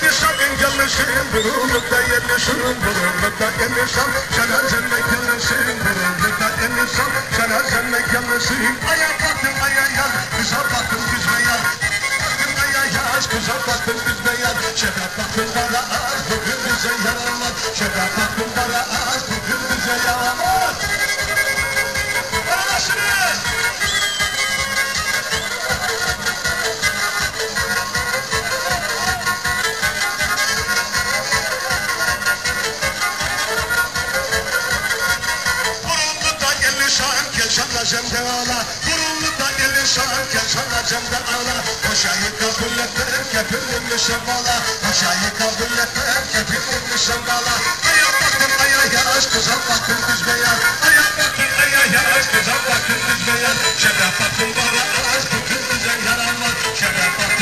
gelmişim, gelmişim, bulundukta gelmişim, bulundukta gelmişim, sana gelmişim, bulundukta gelmişim, sana gelmişim. Aya baktım aya yar, güzel baktım güzme yar, baktım aya yaş, güzel şebap baktım bana az, bugün bize yaranlar, şebap baktım bana az, bugün bize yaranlar. Anlaşılır! bacımdan ağla Koşayı kabul ettim kepinmişim bala. Koşayı kabul ettim kepinmişim bala. Aya baktım aya yaraş kızam baktım düz beyan. Aya baktım aya yaraş kızam baktım düz beyan. Şerefatın bana ağaç bütün güzel yaran var Şerefatın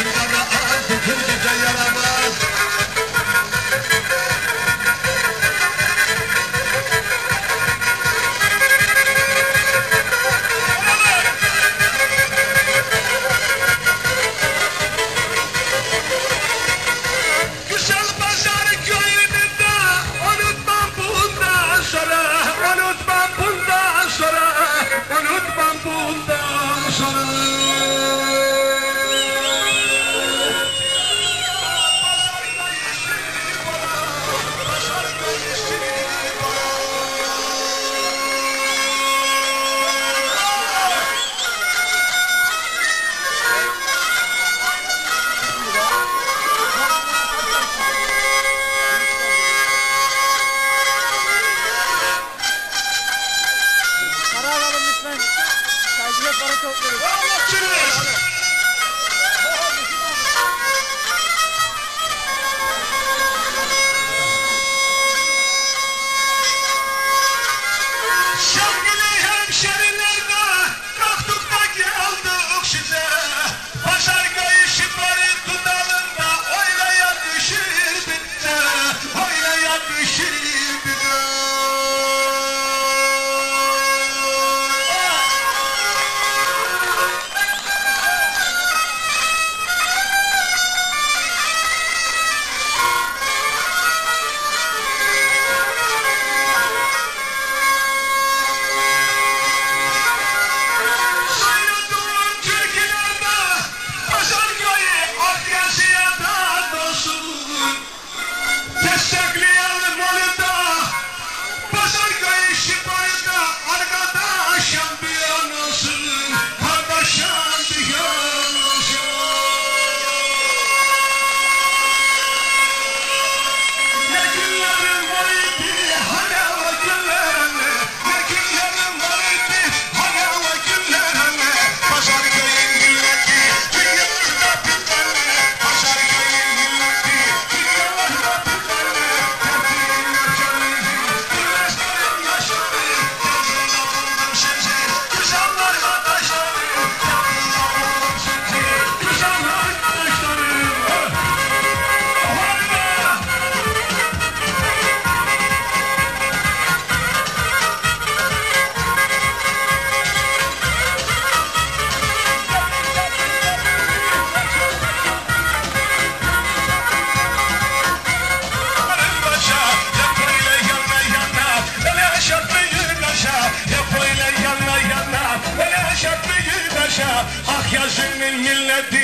başının milleti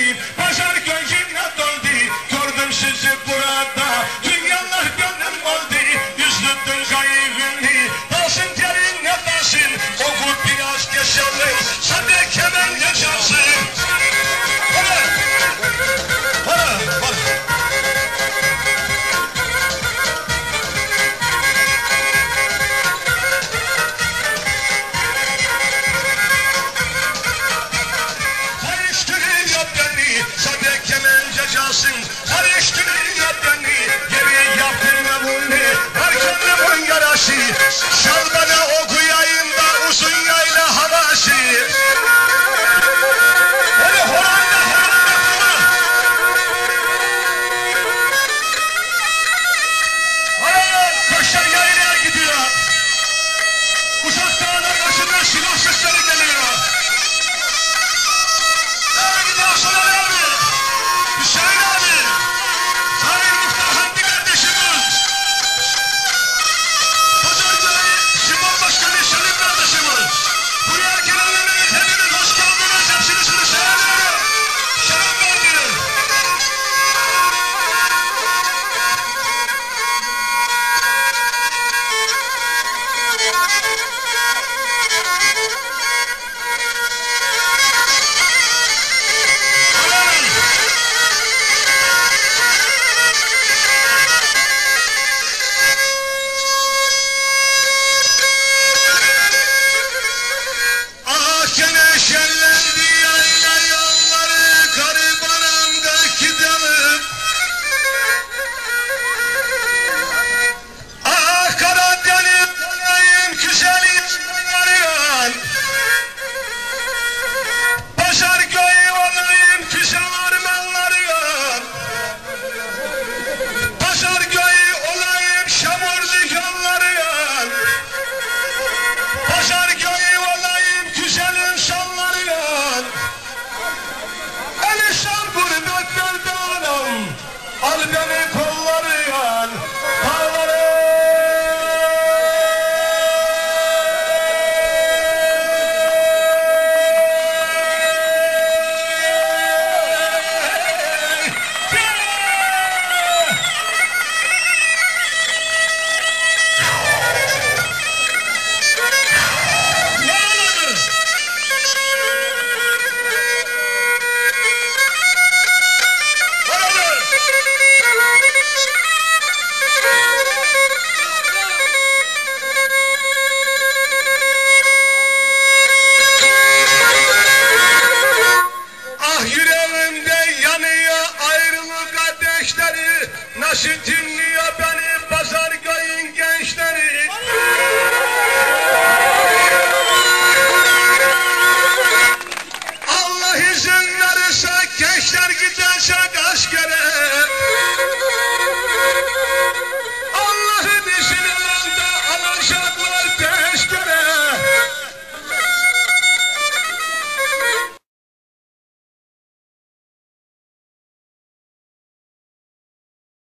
Uzak dağlar arasından silah sesleri geliyor. Nereye gidiyor Soner abi? Hüseyin abi? Sayın Muhtar Hamdi kardeşimiz. Pazar Güven'i Simon Başkanı Selim kardeşimiz. Buraya gelenlerin hepiniz hoş geldiniz. Hepsini selamlıyorum. Selam verdiniz.